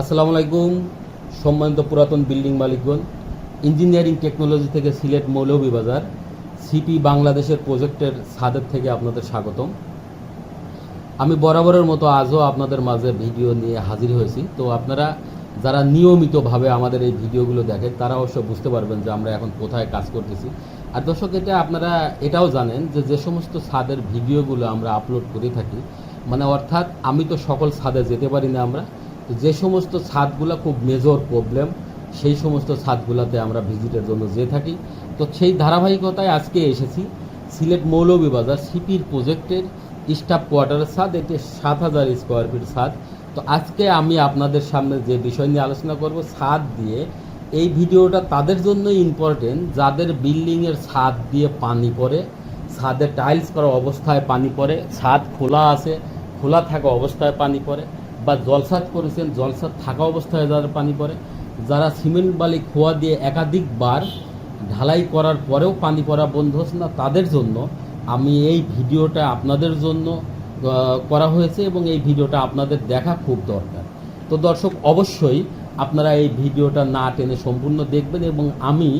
আসসালামু আলাইকুম, সম্মানিত পুরাতন বিল্ডিং মালিকগণ। ইঞ্জিনিয়ারিং টেকনোলজি থেকে সিলেট মৌলভীবাজার, সিপি বাংলাদেশের প্রজেক্টের ছাদের থেকে আপনাদের স্বাগতম। আমি বরাবরের মতো আজও আপনাদের মাঝে ভিডিও নিয়ে হাজির হয়েছি। তো আপনারা যারা নিয়মিতভাবে আমাদের এই ভিডিওগুলো দেখেন, তারা অবশ্য বুঝতে পারবেন যে আমরা এখন কোথায় কাজ করতেছি। আর দর্শক, এটা আপনারা এটাও জানেন যে যে সমস্ত ছাদের ভিডিওগুলো আমরা আপলোড করে থাকি মানে অর্থাৎ আমি তো সকল ছাদে যেতে পারি না আমরা যে সমস্ত ছাদগুলো খুব মেজর প্রবলেম সেই সমস্ত ছাদগুলোতে আমরা ভিজিটের জন্য যেয়ে থাকি। তো সেই ধারাবাহিকতায় আজকে এসেছি সিলেট মৌলভীবাজার সিপির প্রজেক্টের স্টাফ কোয়ার্টারের ছাদ, এটি সাত হাজার স্কোয়ার ফিট ছাদ। তো আজকে আমি আপনাদের সামনে যে বিষয় নিয়ে আলোচনা করব, ছাদ দিয়ে, এই ভিডিওটা তাদের জন্যই ইম্পর্টেন্ট যাদের বিল্ডিংয়ের ছাদ দিয়ে পানি পড়ে, ছাদে টাইলস করা অবস্থায় পানি পড়ে, ছাদ খোলা আছে, খোলা থাকা অবস্থায় পানি পড়ে। বা জলসাদ করেছেন জলসাদ থাকা অবস্থায় যাদের পানি পড়ে, যারা সিমেন্ট বালি খোয়া দিয়ে একাধিকবার ঢালাই করার পরেও পানি পড়া বন্ধ হচ্ছে না, তাদের জন্য আমি এই ভিডিওটা আপনাদের জন্য করা হয়েছে এবং এই ভিডিওটা আপনাদের দেখা খুব দরকার। তো দর্শক, অবশ্যই আপনারা এই ভিডিওটা না টেনে সম্পূর্ণ দেখবেন এবং আমি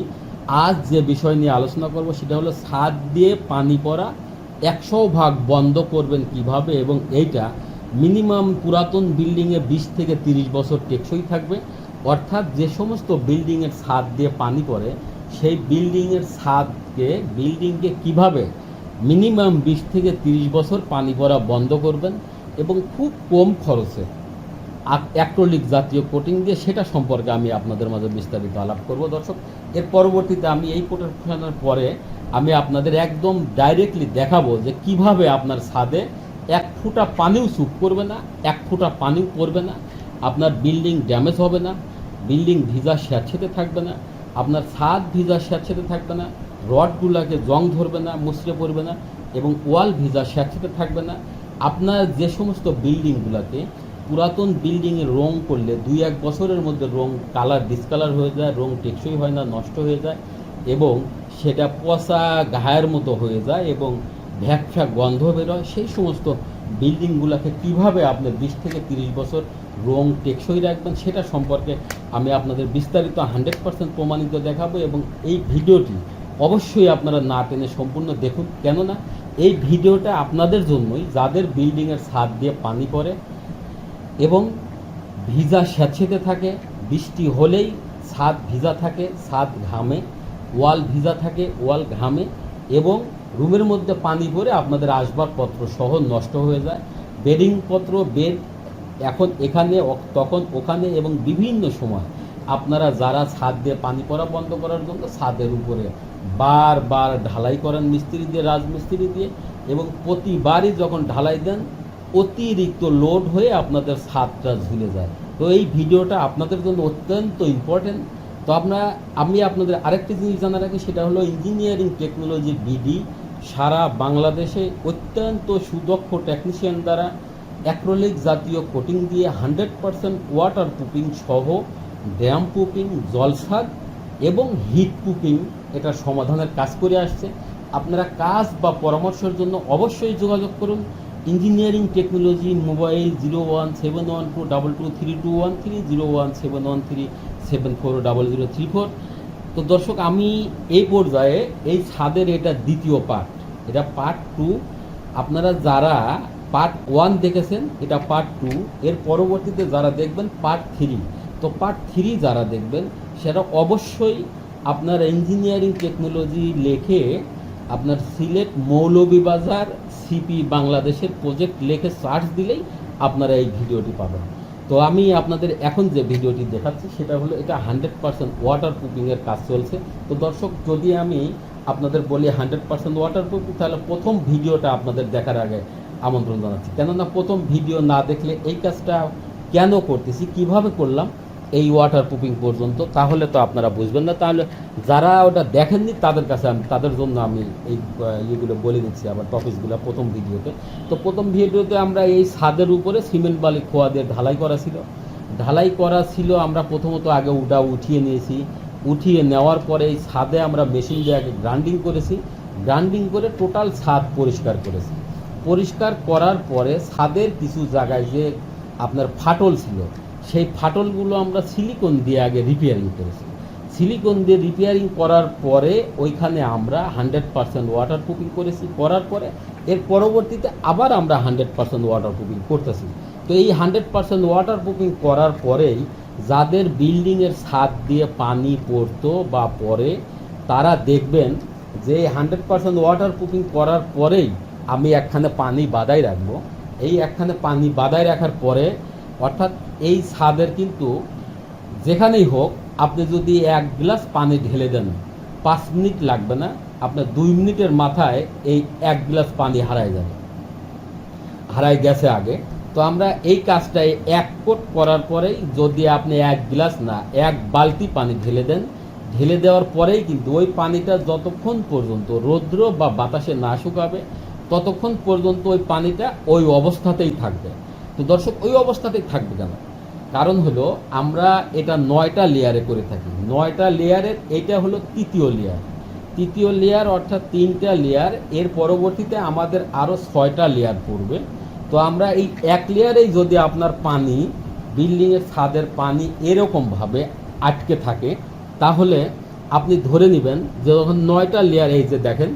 আজ যে বিষয় নিয়ে আলোচনা করব সেটা হলো ছাদ দিয়ে পানি পড়া, একশো ভাগ বন্ধ করবেন কীভাবে এবং এইটা মিনিমাম পুরাতন বিল্ডিংয়ে বিশ থেকে তিরিশ বছর টেকসই থাকবে। অর্থাৎ যে সমস্ত বিল্ডিংয়ের ছাদ দিয়ে পানি পড়ে, সেই বিল্ডিংয়ের ছাদকে, বিল্ডিংকে কীভাবে মিনিমাম বিশ থেকে তিরিশ বছর পানি পড়া বন্ধ করবেন এবং খুব কম খরচে অ্যাক্রোলিক জাতীয় কোটিং দিয়ে সেটা সম্পর্কে আমি আপনাদের মাঝে বিস্তারিত আলাপ করব। দর্শক, এর পরবর্তীতে আমি এই কোটেশনের পরে আমি আপনাদের একদম ডাইরেক্টলি দেখাবো যে কীভাবে আপনার ছাদে এক ফুটা পানিও চুপ করবে না, এক ফুটা পানিও পড়বে না, আপনার বিল্ডিং ড্যামেজ হবে না, বিল্ডিং ভিজা স্যাঁতসেতে থাকবে না, আপনার ছাদ ভিজা স্যাঁতসেতে থাকবে না, রডগুলোকে জং ধরবে না, মুচড়ে পড়বে না এবং ওয়াল ভিজা স্যাঁতসেতে থাকবে না। আপনার যে সমস্ত বিল্ডিংগুলোতে পুরাতন বিল্ডিংয়ে রং করলে দুই এক বছরের মধ্যে রং কালার ডিসকালার হয়ে যায়, রং টেকসই হয় না, নষ্ট হয়ে যায় এবং সেটা পচা ঘায়ের মতো হয়ে যায় এবং ভ্যাকফ্যা গন্ধ বেরোয়, সেই সমস্ত বিল্ডিংগুলোকে কীভাবে আপনি বিশ থেকে তিরিশ বছর রং টেকসই রাখবেন সেটা সম্পর্কে আমি আপনাদের বিস্তারিত হান্ড্রেড পার্সেন্ট প্রমাণিত দেখাবো এবং এই ভিডিওটি অবশ্যই আপনারা না টেনে সম্পূর্ণ দেখুন। কেননা এই ভিডিওটা আপনাদের জন্যই, যাদের বিল্ডিংয়ের ছাদ দিয়ে পানি পড়ে এবং ভিজা স্যাঁতসেতে থাকে, বৃষ্টি হলেই ছাদ ভিজা থাকে, ছাদ ঘামে, ওয়াল ভিজা থাকে, ওয়াল ঘামে এবং রুমের মধ্যে পানি পড়ে আপনাদের আসবাবপত্র সহ নষ্ট হয়ে যায়। বেডিংপত্র, বেড, এখন এখানে তখন ওখানে এবং বিভিন্ন সময় আপনারা যারা ছাদ দিয়ে পানি পড়া বন্ধ করার জন্য ছাদের উপরে বারবার ঢালাই করেন মিস্ত্রি দিয়ে, রাজমিস্ত্রি দিয়ে এবং প্রতিবারই যখন ঢালাই দেন, অতিরিক্ত লোড হয়ে আপনাদের ছাদটা ঝুলে যায়। তো এই ভিডিওটা আপনাদের জন্য অত্যন্ত ইম্পর্টেন্ট তো আপনারা, আমি আপনাদের আরেকটি জিনিস জানা রাখি সেটা হলো ইঞ্জিনিয়ারিং টেকনোলজি বিডি। সারা বাংলাদেশে অত্যন্ত সুদক্ষ টেকনিশিয়ান দ্বারা অ্যাক্রোলিক জাতীয় কোটিং দিয়ে হান্ড্রেড পারসেন্ট ওয়াটার প্রুফিং সহ ড্যাম প্রুফিং জলসাদ এবং হিট প্রুফিং এটা সমাধানের কাজ করে আসছে। আপনারা কাজ বা পরামর্শের জন্য অবশ্যই যোগাযোগ করুন। Engineering technology mobile zero one seven one two double two three two one three zero one seven one three seven four double zero three four তো দর্শক, আমি এই পর্যায়ে এই ছাদের এটা দ্বিতীয় পার্ট এটা পার্ট টু আপনারা যারা পার্ট ওয়ান দেখেছেন, এটা পার্ট টু এর পরবর্তীতে যারা দেখবেন পার্ট থ্রি তো পার্ট থ্রি যারা দেখবেন, সেটা অবশ্যই আপনার ইঞ্জিনিয়ারিং টেকনোলজি লেখে আপনার সিলেট মৌলভীবাজার সিপি বাংলাদেশের প্রজেক্ট লেখে সার্চ দিলেই আপনারা এই ভিডিওটি পাবেন। তো আমি আপনাদের এখন যে ভিডিওটি দেখাচ্ছি, সেটা হলো এটা হান্ড্রেড পার্সেন্ট ওয়াটার প্রুফিংয়ের কাজ চলছে। তো দর্শক, যদি আমি আপনাদের বলি হান্ড্রেড পার্সেন্ট ওয়াটার প্রুফিং তাহলে প্রথম ভিডিওটা আপনাদের দেখার আগে আমন্ত্রণ জানাচ্ছি। কেননা প্রথম ভিডিও না দেখলে এই কাজটা কেন করতেছি, কীভাবে করলাম এই ওয়াটার প্রুফিং পর্যন্ত, তাহলে তো আপনারা বুঝবেন না। তাহলে যারা ওটা দেখেননি, তাদের কাছে আমি তাদের জন্য আমি এই ইয়েগুলো বলে দিচ্ছি আবার টপিকসগুলো প্রথম ভিডিওতে। তো প্রথম ভিডিওতে আমরা এই ছাদের উপরে সিমেন্ট বালি খোয়া দিয়ে ঢালাই করা ছিল। ঢালাই করা ছিল, আমরা প্রথমত আগে ওটা উঠিয়ে নিয়েছি। উঠিয়ে নেওয়ার পরে এই ছাদে আমরা মেশিন দিয়ে আগে গ্রাইন্ডিং করেছি। গ্রাইন্ডিং করে টোটাল ছাদ পরিষ্কার করেছি। পরিষ্কার করার পরে ছাদের কিছু জায়গায় যে আপনার ফাটল ছিল সেই ফাটলগুলো আমরা সিলিকন দিয়ে আগে রিপেয়ারিং করেছি। সিলিকন দিয়ে রিপেয়ারিং করার পরে ওইখানে আমরা হান্ড্রেড পার্সেন্ট ওয়াটার প্রুফিং করেছি। করার পরে এর পরবর্তীতে আবার আমরা হান্ড্রেড পার্সেন্ট ওয়াটার প্রুফিং করতেছি। তো এই হান্ড্রেড পার্সেন্ট ওয়াটার প্রুফিং করার পরেই যাদের বিল্ডিংয়ের ছাদ দিয়ে পানি পড়তো বা পরে তারা দেখবেন যে হান্ড্রেড পার্সেন্ট ওয়াটার প্রুফিং করার পরেই আমি একখানে পানি বাদাই রাখব। এই একখানে পানি বাদাই রাখার পরে অর্থাৎ এই ছাদের কিন্তু যেখানেই হোক, আপনি যদি এক গ্লাস পানি ঢেলে দেন, পাঁচ মিনিট লাগবে না, আপনার দুই মিনিটের মাথায় এই এক গ্লাস পানি হারায় যাবে। হারায় গেছে আগে। তো আমরা এই কাজটাই এক কোট করার পরেই যদি আপনি এক গ্লাস না, এক বালতি পানি ঢেলে দেন, ঢেলে দেওয়ার পরেই কিন্তু ওই পানিটা যতক্ষণ পর্যন্ত রৌদ্র বা বাতাসে না শুকাবে, ততক্ষণ পর্যন্ত ওই পানিটা ওই অবস্থাতেই থাকবে। তো দর্শক, ওই অবস্থাতেই থাকবে কেন? কারণ হলো, আমরা এটা নয়টা লেয়ারে করে থাকি। নয়টা লেয়ারের এটা হলো তৃতীয় লেয়ার তৃতীয় লেয়ার অর্থাৎ তিনটা লেয়ার এর পরবর্তীতে আমাদের আরও ছয়টা লেয়ার পড়বে। তো আমরা এই এক লেয়ারেই যদি আপনার পানি, বিল্ডিংয়ের ছাদের পানি এরকমভাবে আটকে থাকে, তাহলে আপনি ধরে নেবেন যে যখন নয়টা লেয়ার এই যে দেখেন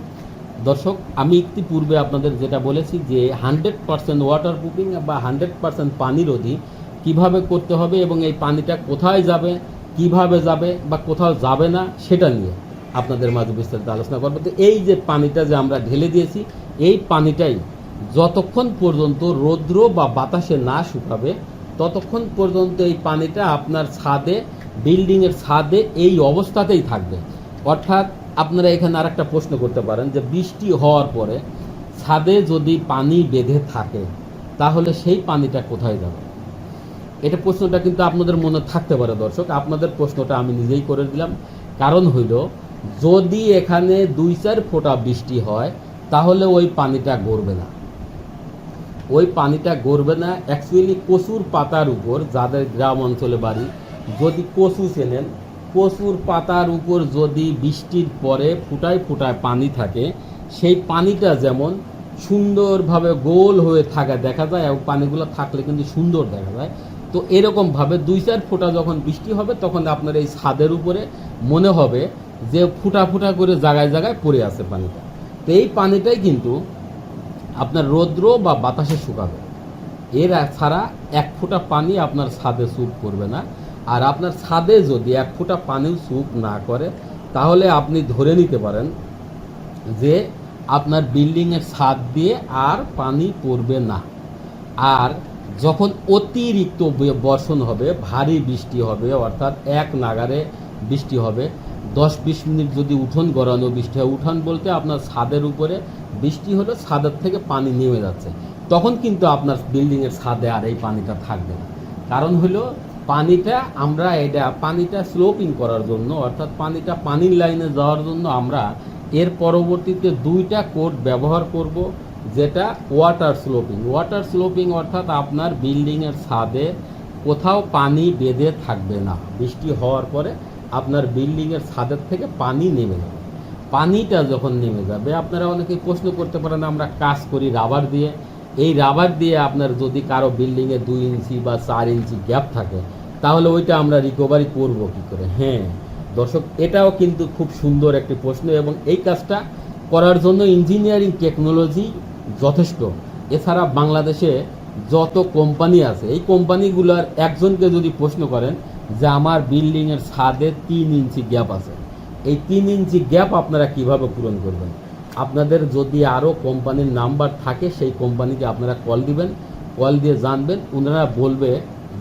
দর্শক, আমি একটু পূর্বে আপনাদের যেটা বলেছি যে হান্ড্রেড পার্সেন্ট ওয়াটার প্রুফিং বা হান্ড্রেড পার্সেন্ট পানি রোধী কীভাবে করতে হবে এবং এই পানিটা কোথায় যাবে, কীভাবে যাবে বা কোথাও যাবে না, সেটা নিয়ে আপনাদের মাঝে বিস্তারিত আলোচনা করব। তো এই যে পানিটা যে আমরা ঢেলে দিয়েছি, এই পানিটাই যতক্ষণ পর্যন্ত রৌদ্র বা বাতাসে না শুকাবে, ততক্ষণ পর্যন্ত এই পানিটা আপনার ছাদে, বিল্ডিংয়ের ছাদে এই অবস্থাতেই থাকবে। অর্থাৎ আপনারা এখানে আর একটা প্রশ্ন করতে পারেন যে বৃষ্টি হওয়ার পরে ছাদে যদি পানি বেঁধে থাকে, তাহলে সেই পানিটা কোথায় যাবে? এটা প্রশ্নটা কিন্তু আপনাদের মনে থাকতে পারে দর্শক। আপনাদের প্রশ্নটা আমি নিজেই করে দিলাম। কারণ হইল, যদি এখানে দুই চার ফোঁটা বৃষ্টি হয়, তাহলে ওই পানিটা গড়বে না। ওই পানিটা গড়বে না। অ্যাকচুয়ালি কচুর পাতার উপর যাদের গ্রাম অঞ্চলে বাড়ি, যদি কচু চেনেন কচুর পাতার উপর যদি বৃষ্টির পরে ফুটায় ফুটায় পানি থাকে, সেই পানিটা যেমন সুন্দরভাবে গোল হয়ে থাকা দেখা যায়, এবং পানিগুলো থাকলে কিন্তু সুন্দর দেখা যায়। তো এরকমভাবে দুই চার ফোঁটা যখন বৃষ্টি হবে, তখন আপনার এই ছাদের উপরে মনে হবে যে ফুটা ফুটা করে জায়গায় জায়গায় পড়ে আছে পানিটা। তো এই পানিটাই কিন্তু আপনার রৌদ্র বা বাতাসে শুকাবে। এর ছাড়া এক ফোঁটা পানি আপনার ছাদে স্যুপ করবে না। আর আপনার ছাদে যদি এক ফোঁটা পানিও স্যুপ না করে, তাহলে আপনি ধরে নিতে পারেন যে আপনার বিল্ডিংয়ের ছাদ দিয়ে আর পানি পড়বে না। আর যখন অতিরিক্ত বর্ষণ হবে, ভারী বৃষ্টি হবে, অর্থাৎ এক নাগারে বৃষ্টি হবে, দশ বিশ মিনিট যদি উঠোন গড়ানো বৃষ্টি হয়, উঠান বলতে আপনার ছাদের উপরে বৃষ্টি হলে ছাদের থেকে পানি নেমে যাচ্ছে। তখন কিন্তু আপনার বিল্ডিংয়ের ছাদে আর এই পানিটা থাকবে না। কারণ হলো পানিটা আমরা এটা পানিটা স্লোপিং করার জন্য, অর্থাৎ পানিটা পানির লাইনে যাওয়ার জন্য আমরা এর পরবর্তীতে দুইটা কোড ব্যবহার করব, যেটা ওয়াটার স্লোপিং ওয়াটার স্লোপিং অর্থাৎ আপনার বিল্ডিংয়ের ছাদে কোথাও পানি বেঁধে থাকবে না। বৃষ্টি হওয়ার পরে আপনার বিল্ডিংয়ের ছাদের থেকে পানি নেমে যাবে। পানিটা যখন নেমে যাবে, আপনারা অনেকে প্রশ্ন করতে পারেন, আমরা কাজ করি রাবার দিয়ে। এই রাবার দিয়ে আপনার যদি কারও বিল্ডিংয়ে দুই ইঞ্চি বা চার ইঞ্চি গ্যাপ থাকে তাহলে ওইটা আমরা রিকভারি করব কি করে? হ্যাঁ। দর্শক, এটাও কিন্তু খুব সুন্দর একটি প্রশ্ন এবং এই কাজটা করার জন্য ইঞ্জিনিয়ারিং টেকনোলজি যথেষ্ট। এছাড়া বাংলাদেশে যত কোম্পানি আছে, এই কোম্পানিগুলোর একজনকে যদি প্রশ্ন করেন যে আমার বিল্ডিংয়ের ছাদে তিন ইঞ্চি গ্যাপ আছে, এই তিন ইঞ্চি গ্যাপ আপনারা কীভাবে পূরণ করবেন? আপনাদের যদি আরও কোম্পানির নাম্বার থাকে, সেই কোম্পানিকে আপনারা কল দিবেন কল দিয়ে জানবেন ওনারা বলবে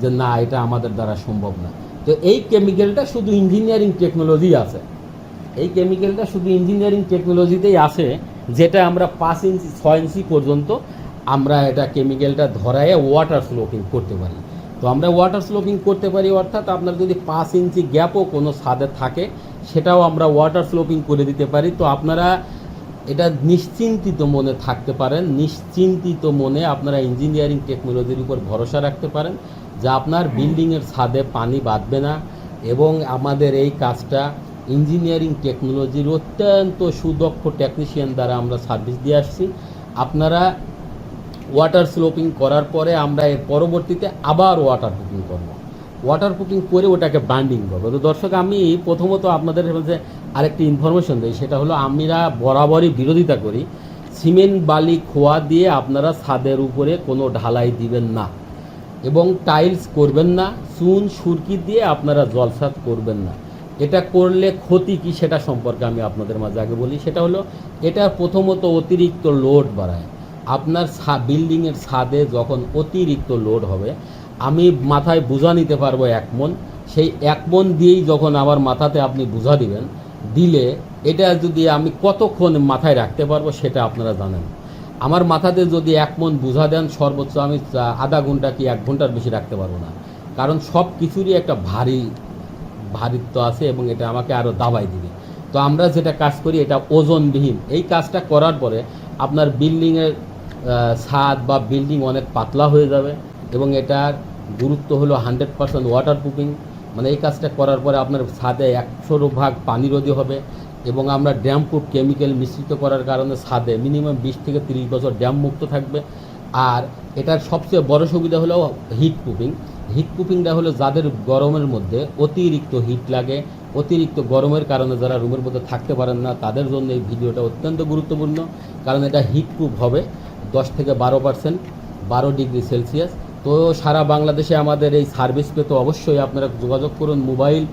যে না, এটা আমাদের দ্বারা সম্ভব না। তো এই কেমিক্যালটা শুধু ইঞ্জিনিয়ারিং টেকনোলজি আছে। এই কেমিক্যালটা শুধু ইঞ্জিনিয়ারিং টেকনোলজিতেই আছে, যেটা আমরা পাঁচ ইঞ্চি, ছয় ইঞ্চি পর্যন্ত আমরা এটা কেমিক্যালটা ধরায় ওয়াটার স্লোপিং করতে পারি। তো আমরা ওয়াটার স্লোপিং করতে পারি, অর্থাৎ আপনার যদি পাঁচ ইঞ্চি গ্যাপও কোনো ছাদে থাকে, সেটাও আমরা ওয়াটার স্লোপিং করে দিতে পারি। তো আপনারা এটা নিশ্চিন্তিত মনে থাকতে পারেন, নিশ্চিন্তিত মনে আপনারা ইঞ্জিনিয়ারিং টেকনোলজির উপর ভরসা রাখতে পারেন। যে আপনার বিল্ডিংয়ের ছাদে পানি বাঁধবে না এবং আমাদের এই কাজটা ইঞ্জিনিয়ারিং টেকনোলজির অত্যন্ত সুদক্ষ টেকনিশিয়ান দ্বারা আমরা সার্ভিস দিয়ে আসছি। আপনারা ওয়াটার স্লোপিং করার পরে আমরা এর পরবর্তীতে আবার ওয়াটার প্রুফিং করব। ওয়াটার প্রুফিং করে ওটাকে বান্ডিং করব। তো দর্শক, আমি প্রথমত আপনাদের কাছে আরেকটি ইনফরমেশন দিই, সেটা হলো আমরা বরাবরই বিরোধিতা করি। সিমেন্ট, বালি, খোয়া দিয়ে আপনারা ছাদের উপরে কোনো ঢালাই দিবেন না। এবং টাইলস করবেন না, চুন, সুরকি দিয়ে আপনারা জলসাত করবেন না। এটা করলে ক্ষতি কি সেটা সম্পর্কে আমি আপনাদের মাঝে আগে বলি। সেটা হলো, এটা প্রথমত অতিরিক্ত লোড বাড়ায়। আপনার বিল্ডিংয়ের ছাদে যখন অতিরিক্ত লোড হবে, আমি মাথায় বোঝা নিতে পারব এক মন। সেই এক মন দিয়েই যখন আমার মাথাতে আপনি বোঝা দিবেন, দিলে এটা যদি আমি কতক্ষণ মাথায় রাখতে পারব সেটা আপনারা জানেন। আমার মাথাতে যদি এক মন বোঝা দেন, সর্বোচ্চ আমি আধা ঘণ্টা কি এক ঘণ্টার বেশি রাখতে পারব না। কারণ সব কিছুরই একটা ভারী, ভারিত্ব আছে এবং এটা আমাকে আরও দাবাই দিবে। তো আমরা যেটা কাজ করি, এটা ওজনবিহীন। এই কাজটা করার পরে আপনার বিল্ডিংয়ের ছাদ বা বিল্ডিং অনেক পাতলা হয়ে যাবে এবং এটার গুরুত্ব হলো হান্ড্রেড পার্সেন্ট ওয়াটার প্রুফিং মানে এই কাজটা করার পরে আপনার ছাদে একশো ভাগ পানিরোধী হবে। এবং আমরা ড্যাম প্রুফ কেমিক্যাল মিশ্রিত করার কারণে ছাদে মিনিমাম বিশ থেকে তিরিশ বছর ড্যাম মুক্ত থাকবে। আর এটার সবচেয়ে বড় সুবিধা হলো হিট প্রুফিং হিট প্রুফিংটা হলো যাদের গরমের মধ্যে অতিরিক্ত হিট লাগে, অতিরিক্ত গরমের কারণে যারা রুমের মধ্যে থাকতে পারেন না, তাদের জন্য এই ভিডিওটা অত্যন্ত গুরুত্বপূর্ণ। কারণ এটা হিট প্রুফ হবে দশ থেকে বারো পার্সেন্ট বারো ডিগ্রি সেলসিয়াস। তো সারা বাংলাদেশে আমাদের এই সার্ভিস পেতে অবশ্যই আপনারা যোগাযোগ করুন mobile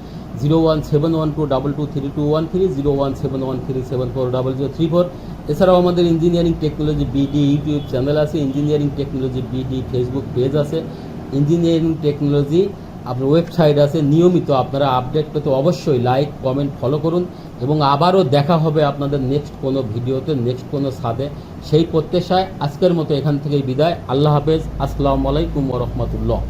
zero one seven one two double two three two one three zero one seven one three seven four double zero three four এছাড়াও আমাদের engineering technology BD YouTube channel আছে engineering technology BD Facebook page আছে। Engineering technology আপনার website আছে, নিয়মিত আপনারা update পেতে অবশ্যই লাইক কমেন্ট ফলো করুন এবং আবারও দেখা হবে আপনাদের নেক্সট কোনো ভিডিওতে নেক্সট কোনো সাথে। সেই প্রত্যাশায় আজকের মতো এখান থেকেই বিদায়। আল্লাহ হাফেজ। আসসালামু আলাইকুম রহমতুল্লাহ।